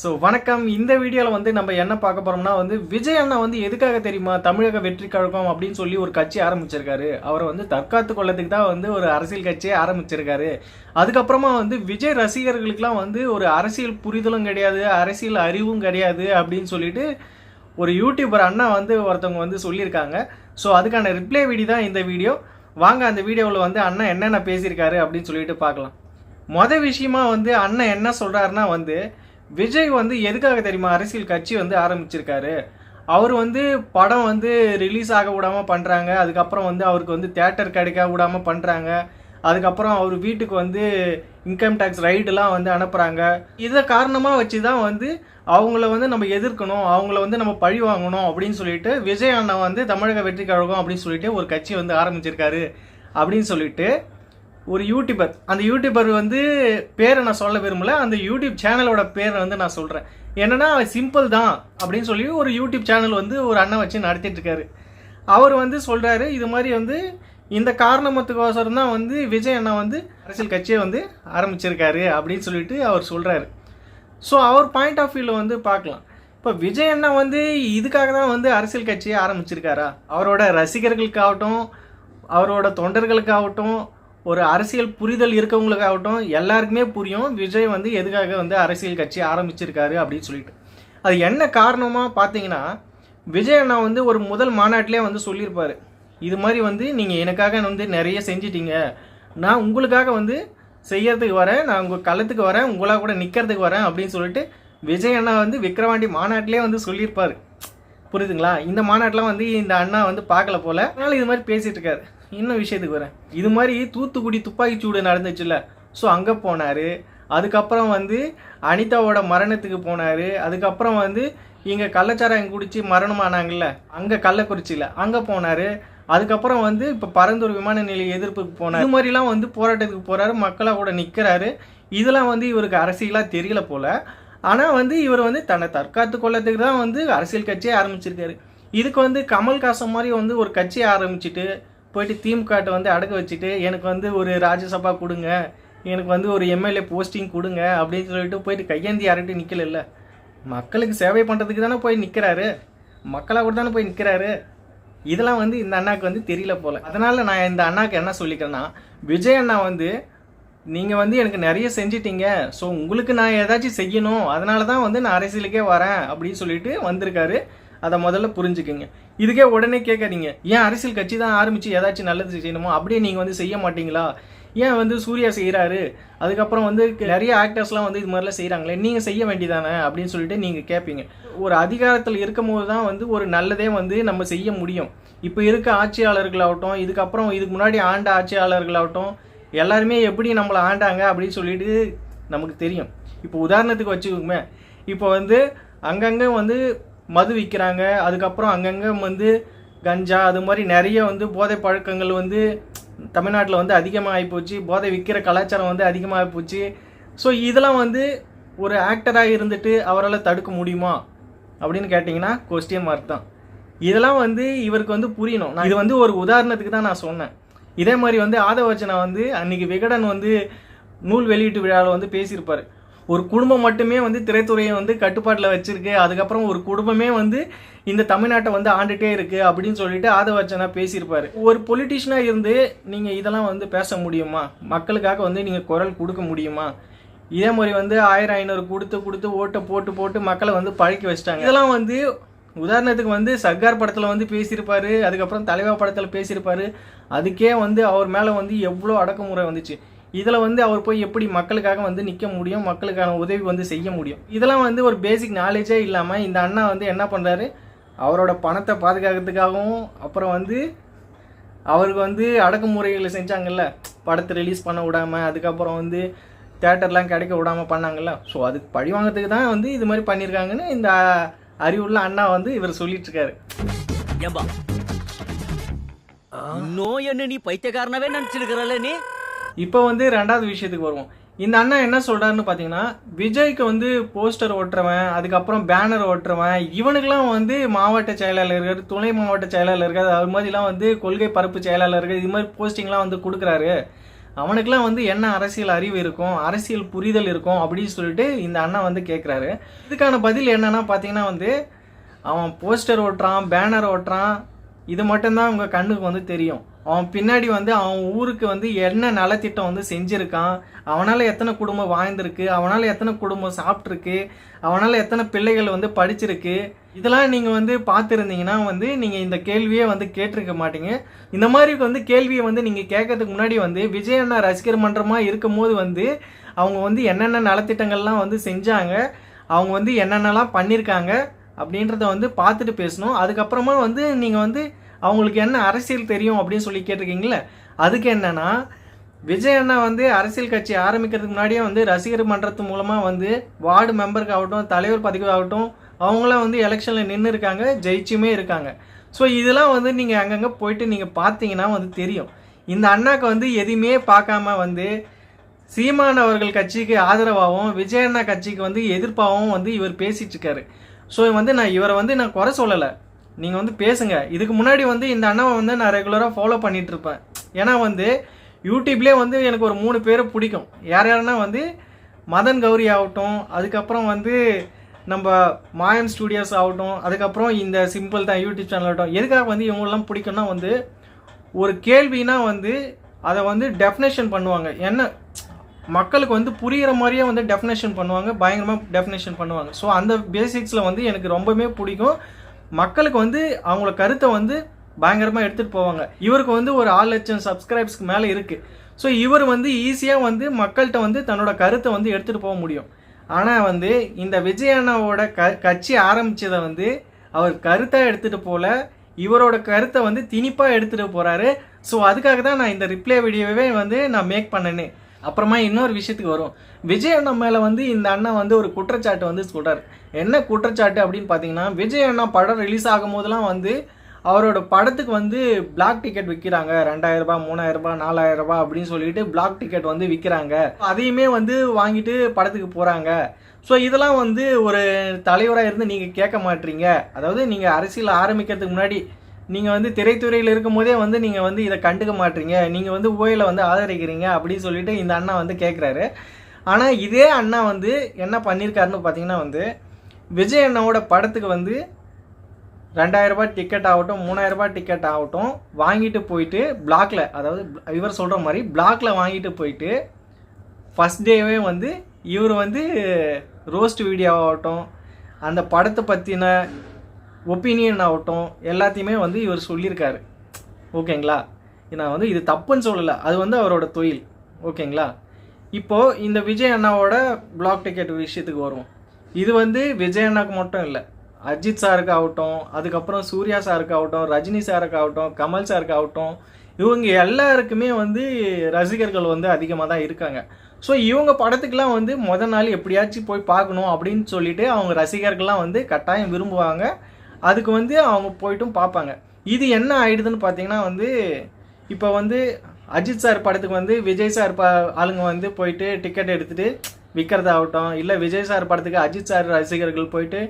So வணக்கம். இந்த வீடியோவில் வந்து நம்ம என்ன பார்க்க போகிறோம்னா வந்து விஜய் அண்ணா வந்து எதுக்காக தெரியுமா தமிழக வெற்றி கழகம் அப்படின்னு சொல்லி ஒரு கட்சி ஆரம்பிச்சிருக்காரு. அவரை வந்து தற்காத்து கொள்ளத்துக்கு தான் வந்து ஒரு அரசியல் கட்சியை ஆரம்பிச்சிருக்காரு. அதுக்கப்புறமா வந்து விஜய் ரசிகர்களுக்கெல்லாம் வந்து ஒரு அரசியல் புரிதலும் கிடையாது அரசியல் அறிவும் கிடையாது அப்படின்னு சொல்லிட்டு ஒரு யூடியூபர் அண்ணா வந்து ஒருத்தவங்க வந்து சொல்லியிருக்காங்க. ஸோ அதுக்கான ரிப்ளை வீடி தான் இந்த வீடியோ. வாங்க அந்த வீடியோவில் வந்து அண்ணா என்னென்ன பேசியிருக்காரு அப்படின்னு சொல்லிட்டு பார்க்கலாம். மொதல் விஷயமா வந்து அண்ணன் என்ன சொல்கிறாருன்னா வந்து விஜய் வந்து எதுக்காக தெரியுமா? அரசியல் கட்சி வந்து ஆரம்பிச்சிருக்காரு. அவர் வந்து படம் வந்து ரிலீஸ் ஆக விடாமல் பண்ணுறாங்க அதுக்கப்புறம் வந்து அவருக்கு வந்து தேட்டர் கிடைக்க விடாமல் பண்ணுறாங்க அதுக்கப்புறம் அவர் வீட்டுக்கு வந்து இன்கம் டேக்ஸ் ரைடுலாம் வந்து அனுப்புகிறாங்க இதை காரணமாக வச்சு தான் வந்து அவங்கள வந்து நம்ம எதிர்க்கணும். அவங்கள வந்து நம்ம பழி வாங்கணும் அப்படின்னு சொல்லிட்டு விஜய் அண்ணா வந்து தமிழக வெற்றி கழகம் அப்படின்னு சொல்லிட்டு ஒரு கட்சி வந்து ஆரம்பிச்சிருக்காரு அப்படின்னு சொல்லிட்டு ஒரு யூடியூபர் அந்த யூடியூபர் வந்து பேரை நான் சொல்ல விரும்பல. அந்த யூடியூப் சேனலோட பேரை வந்து நான் சொல்கிறேன் என்னன்னா சிம்பிள் தான் அப்படின்னு சொல்லி ஒரு யூடியூப் சேனல் வந்து ஒரு அண்ணன் வச்சு நடத்திட்டு இருக்காரு. அவர் வந்து சொல்கிறாரு இது மாதிரி வந்து இந்த காரணமத்துக்கோசரம் தான் வந்து விஜய் அண்ணா வந்து அரசியல் கட்சியை வந்து ஆரம்பிச்சிருக்காரு அப்படின்னு சொல்லிட்டு அவர் சொல்கிறாரு ஸோ அவர் பாயிண்ட் ஆஃப் வியூவில் வந்து பார்க்கலாம். இப்போ விஜய் அண்ணா வந்து இதுக்காக தான் வந்து அரசியல் கட்சியை ஆரம்பிச்சிருக்காரா? அவரோட ரசிகர்களுக்காகட்டும் அவரோட தொண்டர்களுக்காகட்டும் ஒரு அரசியல் புரிதல் இருக்கவங்களுக்காகட்டும் எல்லாருக்குமே புரியும் விஜய் வந்து எதுக்காக வந்து அரசியல் கட்சி ஆரம்பிச்சிருக்காரு அப்படின்னு சொல்லிட்டு. அது என்ன காரணமாக பார்த்தீங்கன்னா விஜய் அண்ணா வந்து ஒரு முதல் மாநாட்டிலே வந்து சொல்லியிருப்பார். இது மாதிரி வந்து நீங்கள் எனக்காக வந்து நிறைய செஞ்சிட்டீங்க. நான் உங்களுக்காக வந்து செய்யறதுக்கு வரேன் நான் உங்கள் களத்துக்கு வரேன் உங்களாக கூட நிற்கிறதுக்கு வரேன் அப்படின்னு சொல்லிட்டு விஜய் அண்ணா வந்து விக்ரவாண்டி மாநாட்டிலே வந்து சொல்லியிருப்பார். புரியுதுங்களா? இந்த மாநாட்டெலாம் வந்து இந்த அண்ணா வந்து பார்க்கல போல. அதனால் இது மாதிரி பேசிகிட்டு இருக்காரு. இன்னும் விஷயத்துக்கு வரேன். இது மாதிரி தூத்துக்குடி துப்பாக்கி சூடு நடந்துச்சுல்ல. ஸோ அங்கே போனார். அதுக்கப்புறம் வந்து அனிதாவோட மரணத்துக்கு போனார். அதுக்கப்புறம் வந்து இங்கே கள்ளச்சாராயம் குடித்து மரணமானாங்கல்ல. அங்கே கள்ளக்குறிச்சியில். அங்கே போனார். அதுக்கப்புறம் வந்து இப்போ பரந்தூர் விமான நிலைய எதிர்ப்புக்கு போனார். இது மாதிரிலாம் வந்து போராட்டத்துக்கு போகிறாரு மக்களாக கூட நிற்கிறாரு இதெல்லாம் வந்து இவருக்கு அரசியலாக தெரியல போல். ஆனால் வந்து இவர் வந்து தன்னை தற்காத்து கொள்ளத்துக்கு தான் வந்து அரசியல் கட்சியே ஆரம்பிச்சிருக்காரு. இதுக்கு வந்து கமல்ஹாசன் மாதிரி வந்து ஒரு கட்சியை ஆரம்பிச்சிட்டு போயிட்டு திமுகட்ட வந்து அடக்க வச்சுட்டு எனக்கு வந்து ஒரு ராஜ்யசபா கொடுங்க. எனக்கு வந்து ஒரு எம்எல்ஏ போஸ்டிங் கொடுங்க அப்படின்னு சொல்லிட்டு போயிட்டு கையேந்தி யார்கிட்டையும் நிற்கல மக்களுக்கு சேவை பண்ணுறதுக்கு தானே போய் நிற்கிறாரு மக்களாக கூட தானே போய் நிற்கிறாரு இதெல்லாம் வந்து இந்த அண்ணாக்கு வந்து தெரியல போல. அதனால் நான் இந்த அண்ணாக்கு என்ன சொல்லிக்கிறேன்னா விஜய் அண்ணா வந்து நீங்கள் வந்து எனக்கு நிறைய செஞ்சிட்டீங்க. ஸோ உங்களுக்கு நான் ஏதாச்சும் செய்யணும். அதனால தான் வந்து நான் அரசியலுக்கே வரேன் அப்படின்னு சொல்லிட்டு வந்திருக்காரு. அதை முதல்ல புரிஞ்சுக்கோங்க. இதுக்கே உடனே கேட்காதீங்க. ஏன் அரசியல் கட்சி தான் ஆரம்பித்து ஏதாச்சும் நல்லது செய்யணுமோ? அப்படியே நீங்கள் வந்து செய்ய மாட்டீங்களா? ஏன் வந்து சூர்யா செய்கிறாரு அதுக்கப்புறம் வந்து நிறைய ஆக்டர்ஸ்லாம் வந்து இது மாதிரிலாம் செய்கிறாங்களே நீங்கள் செய்ய வேண்டியதானே? அப்படின்னு சொல்லிட்டு நீங்கள் கேட்பீங்க ஒரு அதிகாரத்தில் இருக்கும்போது தான் வந்து ஒரு நல்லதே வந்து நம்ம செய்ய முடியும். இப்போ இருக்க ஆட்சியாளர்களாகட்டும் இதுக்கப்புறம் இதுக்கு முன்னாடி ஆண்ட ஆட்சியாளர்களாகட்டும் எல்லாருமே எப்படி நம்மளை ஆண்டாங்க அப்படின்னு சொல்லிட்டு நமக்கு தெரியும். இப்போ உதாரணத்துக்கு வச்சுக்கோங்க இப்போ வந்து அங்கங்கே வந்து மது விற்கிறாங்க அதுக்கப்புறம் அங்கங்கே வந்து கஞ்சா அது மாதிரி நிறைய வந்து போதை பழக்கங்கள் வந்து தமிழ்நாட்டில் வந்து அதிகமாக ஆகிப்போச்சு போதை விற்கிற கலாச்சாரம் வந்து அதிகமாக போச்சு. ஸோ இதெல்லாம் வந்து ஒரு ஆக்டராக இருந்துட்டு அவரால் தடுக்க முடியுமா? அப்படின்னு கேட்டிங்கன்னா கொஸ்டின் மார்க் தான். இதெல்லாம் வந்து இவருக்கு வந்து புரியணும். நான் இது வந்து ஒரு உதாரணத்துக்கு தான் நான் சொன்னேன். இதே மாதிரி வந்து ஆதவச்சனா வந்து அன்றைக்கி விகடன் வந்து நூல் வெளியீட்டு விழாவில் வந்து பேசியிருப்பார். ஒரு குடும்பம் மட்டுமே வந்து திரைத்துறையை வந்து கட்டுப்பாட்டில் வச்சிருக்கு. அதுக்கப்புறம் ஒரு குடும்பமே வந்து இந்த தமிழ்நாட்டை வந்து ஆண்டுட்டே இருக்கு அப்படின்னு சொல்லிட்டு ஆதவச்சனா பேசியிருப்பாரு. ஒரு பொலிட்டிஷியனாக இருந்து நீங்கள் இதெல்லாம் வந்து பேச முடியுமா? மக்களுக்காக வந்து நீங்கள் குரல் கொடுக்க முடியுமா? இதே மாதிரி வந்து ஆயிரம் ஐநூறு கொடுத்து கொடுத்து ஓட்டை போட்டு போட்டு மக்களை வந்து பழக்கி வச்சிட்டாங்க. இதெல்லாம் வந்து உதாரணத்துக்கு வந்து சர்க்கார் படத்தில் வந்து பேசியிருப்பாரு. அதுக்கப்புறம் தலைவா படத்தில் பேசியிருப்பாரு. அதுக்கே வந்து அவர் மேலே வந்து எவ்வளோ அடக்குமுறை வந்துச்சு. இதில் வந்து அவர் போய் எப்படி மக்களுக்காக வந்து நிற்க முடியும் மக்களுக்கான உதவி வந்து செய்ய முடியும். இதெல்லாம் வந்து ஒரு பேசிக் நாலேஜே இல்லாமல் இந்த அண்ணா வந்து என்ன பண்ணுறாரு அவரோட பணத்தை பாதுகாக்கிறதுக்காகவும் அப்புறம் வந்து அவருக்கு வந்து அடக்குமுறைகளை செஞ்சாங்கல்ல. படத்தை ரிலீஸ் பண்ண விடாமல் அதுக்கப்புறம் வந்து தேட்டர்லாம் கிடைக்க விடாமல் பண்ணாங்கல்ல. ஸோ அதுக்கு பழி வாங்கிறதுக்கு தான் வந்து இது மாதிரி பண்ணியிருக்காங்கன்னு இந்த அறிவுள்ள அண்ணா வந்து இவர் சொல்லிட்டுருக்காரு. நோய் என்ன நீ பைத்தியக்காரனாவே நினச்சிருக்கிறல்ல நீ? இப்போ வந்து ரெண்டாவது விஷயத்துக்கு வருவோம். இந்த அண்ணா என்ன சொல்கிறாருன்னு பார்த்தீங்கன்னா விஜய்க்கு வந்து போஸ்டர் ஒட்டுறவன் அதுக்கப்புறம் பேனர் ஒட்டுறவன் இவனுக்கெல்லாம் வந்து மாவட்ட செயலாளர்கள் துணை மாவட்ட செயலாளர்கள் அது மாதிரிலாம் வந்து கொள்கை பரப்பு செயலாளர்கள் இது மாதிரி போஸ்டிங்லாம் வந்து கொடுக்குறாரு. அவனுக்குலாம் வந்து என்ன அரசியல் அறிவு இருக்கும் அரசியல் புரிதல் இருக்கும் அப்படின்னு சொல்லிட்டு இந்த அண்ணா வந்து கேட்குறாரு இதுக்கான பதில் என்னன்னா பார்த்தீங்கன்னா வந்து அவன் போஸ்டர் ஓட்டுறான் பேனர் ஓட்டுறான் இது மட்டும்தான் உங்கள் கண்ணுக்கு வந்து தெரியும். அவன் பின்னாடி வந்து அவன் ஊருக்கு வந்து என்ன நலத்திட்டம் வந்து செஞ்சுருக்கான்? அவனால் எத்தனை குடும்பம் வாழ்ந்திருக்கு? அவனால் எத்தனை குடும்பம் சாப்பிட்ருக்கு அவனால் எத்தனை பிள்ளைகள் வந்து படிச்சிருக்கு? இதெல்லாம் நீங்கள் வந்து பார்த்துருந்தீங்கன்னா வந்து நீங்கள் இந்த கேள்வியே வந்து கேட்டிருக்க மாட்டீங்க. இந்த மாதிரி வந்து கேள்வியை வந்து நீங்கள் கேட்கறதுக்கு முன்னாடி வந்து விஜய் அண்ணா ரசிகர் மன்றமாக இருக்கும்போது வந்து அவங்க வந்து என்னென்ன நலத்திட்டங்கள்லாம் வந்து செஞ்சாங்க? அவங்க வந்து என்னென்னலாம் பண்ணியிருக்காங்க அப்படின்றத வந்து பார்த்துட்டு பேசணும். அதுக்கப்புறமா வந்து நீங்கள் வந்து அவங்களுக்கு என்ன அரசியல் தெரியும் அப்படின்னு சொல்லி கேட்டிருக்கீங்களே அதுக்கு என்னன்னா விஜய் அண்ணா வந்து அரசியல் கட்சி ஆரம்பிக்கிறதுக்கு முன்னாடியே வந்து ரசிகர் மன்றத்து மூலமாக வந்து வார்டு மெம்பருக்கு ஆகட்டும் தலைவர் பதவி ஆகட்டும் அவங்களாம் வந்து எலெக்ஷனில் நின்று இருக்காங்க ஜெயிச்சுமே இருக்காங்க. ஸோ இதெல்லாம் வந்து நீங்கள் அங்கங்கே போயிட்டு நீங்கள் பார்த்தீங்கன்னா வந்து தெரியும். இந்த அண்ணாக்கு வந்து எதையுமே பார்க்காம வந்து சீமான் அவர்கள் கட்சிக்கு ஆதரவாகவும் விஜய் அண்ணா கட்சிக்கு வந்து எதிர்ப்பாகவும் வந்து இவர் பேசிட்டு இருக்காரு. ஸோ வந்து நான் இவரை வந்து நான் குறை சொல்லலை. நீங்கள் வந்து பேசுங்க. இதுக்கு முன்னாடி வந்து இந்த அண்ணாவை வந்து நான் ரெகுலராக ஃபாலோ பண்ணிட்டு இருப்பேன் ஏன்னா வந்து யூடியூப்லேயே வந்து எனக்கு ஒரு மூணு பேரை பிடிக்கும். யார் யாருன்னா வந்து மதன் கௌரி ஆகட்டும் அதுக்கப்புறம் வந்து நம்ம மாயம் ஸ்டூடியோஸ் ஆகட்டும் அதுக்கப்புறம் இந்த சிம்பிள் தான் யூடியூப் சேனல் ஆகட்டும் எதுக்காக வந்து இவங்களெல்லாம் பிடிக்கும்னா வந்து ஒரு கேள்வினா வந்து அதை வந்து டெஃபினேஷன் பண்ணுவாங்க. என்ன மக்களுக்கு வந்து புரிகிற மாதிரியே வந்து டெஃபினேஷன் பண்ணுவாங்க பயங்கரமாக டெஃபினேஷன் பண்ணுவாங்க. ஸோ அந்த பேசிக்ஸில் வந்து எனக்கு ரொம்பவுமே பிடிக்கும். மக்களுக்கு வந்து அவங்கள கருத்தை வந்து பயங்கரமாக எடுத்துகிட்டு போவாங்க. இவருக்கு வந்து ஒரு ஆறு லட்சம் சப்ஸ்கிரைப்ஸ்க்கு மேலே இருக்குது ஸோ இவர் வந்து ஈஸியாக வந்து மக்கள்கிட்ட வந்து தன்னோட கருத்தை வந்து எடுத்துகிட்டு போக முடியும். ஆனால் வந்து இந்த விஜய் அண்ணாவோட க கட்சி ஆரம்பித்ததை வந்து அவர் கருத்தாக எடுத்துகிட்டு போல இவரோட கருத்தை வந்து திணிப்பாக எடுத்துகிட்டு போகிறாரு ஸோ அதுக்காக தான் நான் இந்த ரிப்ளை வீடியோவே வந்து நான் மேக் பண்ணேன்னு அப்புறமா இன்னொரு விஷயத்துக்கு வரும். விஜய் அண்ணா மேலே வந்து இந்த அண்ணா வந்து ஒரு குற்றச்சாட்டு வந்து சொல்கிறார் என்ன குற்றச்சாட்டு அப்படின்னு பார்த்தீங்கன்னா விஜய் அண்ணா படம் ரிலீஸ் ஆகும் போதெல்லாம் வந்து அவரோட படத்துக்கு வந்து பிளாக் டிக்கெட் விற்கிறாங்க ரெண்டாயிரம் ரூபாய் மூணாயிரம் ரூபாய் நாலாயிரம் ரூபாய் அப்படின்னு சொல்லிட்டு பிளாக் டிக்கெட் வந்து விற்கிறாங்க அதையுமே வந்து வாங்கிட்டு படத்துக்கு போகிறாங்க ஸோ இதெல்லாம் வந்து ஒரு தலைவராக இருந்து நீங்கள் கேட்க மாட்டீங்க. அதாவது நீங்கள் அரசியல் ஆரம்பிக்கிறதுக்கு முன்னாடி நீங்கள் வந்து திரைத்துறையில் இருக்கும்போதே வந்து நீங்கள் வந்து இதை கண்டுக்க மாட்டீங்க. நீங்கள் வந்து ஓயில வந்து ஆதரிக்கிறீங்க அப்படின்னு சொல்லிட்டு இந்த அண்ணா வந்து கேட்குறாரு ஆனால் இதே அண்ணா வந்து என்ன பண்ணியிருக்காருன்னு பார்த்தீங்கன்னா வந்து விஜய் அண்ணாவோட படத்துக்கு வந்து ரெண்டாயிரரூபா டிக்கெட் ஆகட்டும் மூணாயிரரூபா டிக்கெட் ஆகட்டும் வாங்கிட்டு போயிட்டு பிளாக்ல அதாவது இவர் சொல்கிற மாதிரி பிளாக்ல வாங்கிட்டு போயிட்டு ஃபஸ்ட் டேவே வந்து இவர் வந்து ரோஸ்ட் வீடியோ ஆகட்டும் அந்த படத்தை பற்றின ஒப்பீனியன் ஆகட்டும் எல்லாத்தையுமே வந்து இவர் சொல்லியிருக்காரு. ஓகேங்களா? நான் வந்து இது தப்புன்னு சொல்லலை. அது வந்து அவரோட தொழில். ஓகேங்களா? இப்போது இந்த விஜய் அண்ணாவோட பிளாக் டிக்கெட் விஷயத்துக்கு வருவோம். இது வந்து விஜய் அண்ணாக்கு மட்டும் இல்லை. அஜித் சாருக்கு ஆகட்டும் அதுக்கப்புறம் சூர்யா சாருக்கு ஆகட்டும் ரஜினி சாருக்கு ஆகட்டும் கமல் சாருக்கு ஆகட்டும் இவங்க எல்லாருக்குமே வந்து ரசிகர்கள் வந்து அதிகமாக தான் இருக்காங்க. ஸோ இவங்க படத்துக்கெலாம் வந்து முத நாள் எப்படியாச்சும் போய் பார்க்கணும் அப்படின்னு சொல்லிட்டு அவங்க ரசிகர்கள்லாம் வந்து கட்டாயம் விரும்புவாங்க. அதுக்கு வந்து அவங்க போயிட்டும் பார்ப்பாங்க. இது என்ன ஆயிடுதுன்னு பார்த்தீங்கன்னா வந்து இப்போ வந்து அஜித் சார் படத்துக்கு வந்து விஜய் சார் ப ஆளுங்க வந்து போயிட்டு டிக்கெட் எடுத்துட்டு விற்கிறதாகட்டும் இல்லை விஜய் சார் படத்துக்கு அஜித் சார் ரசிகர்கள் போயிட்டு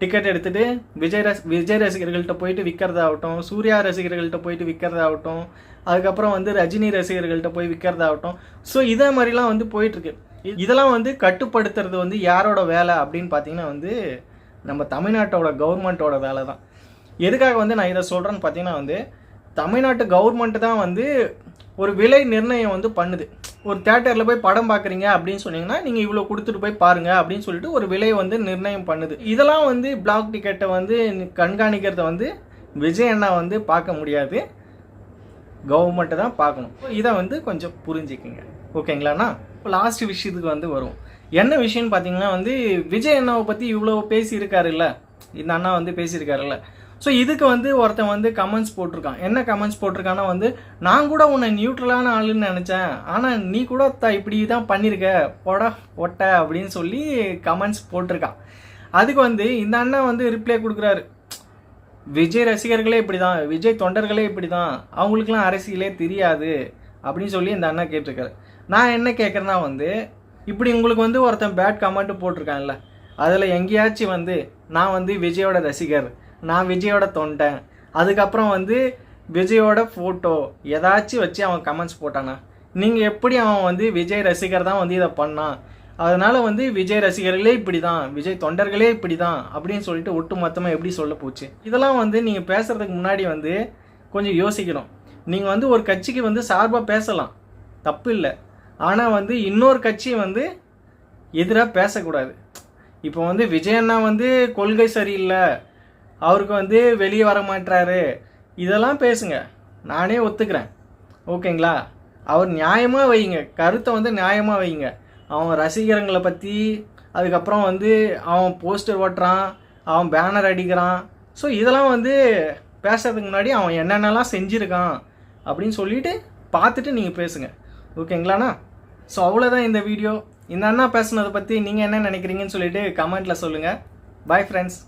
டிக்கெட் எடுத்துட்டு விஜய் ரஸ் விஜய் ரசிகர்கள்ட்ட போயிட்டு விற்கிறதாகட்டும் சூர்யா ரசிகர்கள்ட்ட போயிட்டு விற்கிறதாகட்டும் அதுக்கப்புறம் வந்து ரஜினி ரசிகர்கள்ட்ட போய் விற்கிறதாகட்டும் ஸோ இதே மாதிரிலாம் வந்து போயிட்டுருக்கு. இதெல்லாம் வந்து கட்டுப்படுத்துறது வந்து யாரோட வேலை அப்படின்னு பார்த்தீங்கன்னா வந்து நம்ம தமிழ்நாட்டோட கவர்மெண்ட்டோட வேலை தான் எதுக்காக வந்து நான் இதை சொல்கிறேன்னு பார்த்தீங்கன்னா வந்து தமிழ்நாட்டு கவர்மெண்ட்டு தான் வந்து ஒரு விலை நிர்ணயம் வந்து பண்ணுது. ஒரு தேட்டரில் போய் படம் பார்க்குறீங்க அப்படின்னு சொன்னீங்கன்னா நீங்கள் இவ்வளோ கொடுத்துட்டு போய் பாருங்கள் அப்படின்னு சொல்லிட்டு ஒரு விலையை வந்து நிர்ணயம் பண்ணுது. இதெல்லாம் வந்து பிளாக் டிக்கெட்டை வந்து கண்காணிக்கிறத வந்து விஜய் அண்ணா வந்து பார்க்க முடியாது. கவர்மெண்ட்டை தான் பார்க்கணும். இதை வந்து கொஞ்சம் புரிஞ்சுக்குங்க. ஓகேங்களாண்ணா? இப்போ லாஸ்ட் விஷயத்துக்கு வந்து வரும் என்ன விஷயம்னு பார்த்தீங்கன்னா வந்து விஜய் அண்ணாவை பற்றி இவ்வளோ பேசியிருக்காருல்ல? இந்த அண்ணா வந்து பேசியிருக்காருல்ல. ஸோ இதுக்கு வந்து ஒருத்தன் வந்து கமெண்ட்ஸ் போட்டிருக்கான். என்ன கமெண்ட்ஸ் போட்டிருக்கான்னா வந்து நான் கூட உன்னை நியூட்ரலான ஆளுன்னு நினச்சேன். ஆனால் நீ கூட த இப்படி தான் பண்ணியிருக்க போடா ஒட்ட அப்படின்னு சொல்லி கமெண்ட்ஸ் போட்டிருக்கான். அதுக்கு வந்து இந்த அண்ணா வந்து ரிப்ளை கொடுக்குறாரு. விஜய் ரசிகர்களே இப்படி தான் விஜய் தொண்டர்களே இப்படி தான் அவங்களுக்குலாம் அரசியலே தெரியாது. அப்படின்னு சொல்லி இந்த அண்ணா கேட்டிருக்காரு. நான் என்ன கேட்குறேன்னா வந்து இப்படி உங்களுக்கு வந்து ஒருத்தன் பேட் கமெண்ட் போட்டிருக்கான்ல அதில் எங்கேயாச்சும் வந்து நான் வந்து விஜயோட ரசிகர் நான் விஜயோட தொண்டன் அதுக்கப்புறம் வந்து விஜயோட ஃபோட்டோ ஏதாச்சும் வச்சு அவன் கமெண்ட்ஸ் போட்டானா? நீங்கள் எப்படி அவன் வந்து விஜய் ரசிகர் தான் வந்து இதை பண்ணான்? அதனால் வந்து விஜய் ரசிகர்களே இப்படி தான் விஜய் தொண்டர்களே இப்படி தான் அப்படின்னு சொல்லிட்டு ஒட்டு மொத்தமாக எப்படி சொல்ல போச்சு? இதெல்லாம் வந்து நீங்கள் பேசுறதுக்கு முன்னாடி வந்து கொஞ்சம் யோசிக்கணும். நீங்கள் வந்து ஒரு கட்சிக்கு வந்து சார்பாக பேசலாம். தப்பு இல்லை. ஆனால் வந்து இன்னொரு கட்சி வந்து எதிராக பேசக்கூடாது. இப்போ வந்து விஜய் அண்ணா வந்து கொள்கை சரியில்லை. அவருக்கு வந்து வெளியே வர மாட்டாரு இதெல்லாம் பேசுங்க. நானே ஒத்துக்கிறேன். ஓகேங்களா? அவர் நியாயமாக வைங்க. கருத்தை வந்து நியாயமாக வைங்க. அவன் ரசிகரங்களை பற்றி அதுக்கப்புறம் வந்து அவன் போஸ்டர் ஓட்டுறான் அவன் பேனர் அடிக்கிறான். ஸோ இதெல்லாம் வந்து பேசுறதுக்கு முன்னாடி அவன் என்னென்னலாம் செஞ்சுருக்கான் அப்படின்னு சொல்லிட்டு பார்த்துட்டு நீங்கள் பேசுங்க. ஓகேங்களாண்ணா? ஸோ அவ்வளோதான் இந்த வீடியோ இந்த அண்ணா பேசுனதை பற்றி நீங்கள் என்ன நினைக்கிறீங்கன்னு சொல்லிட்டு கமெண்ட்டில் சொல்லுங்கள் பாய் ஃப்ரெண்ட்ஸ்